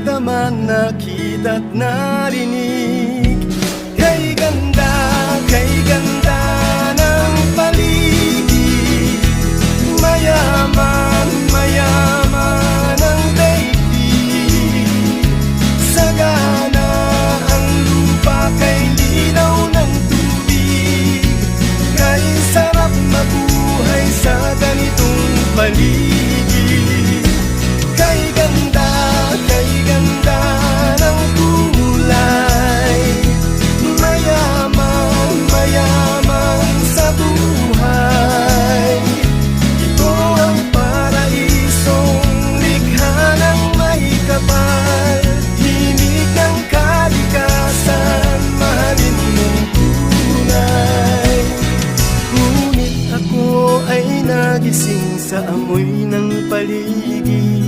Nadama, nakita't narinig ay nagising sa amoy ng paligid.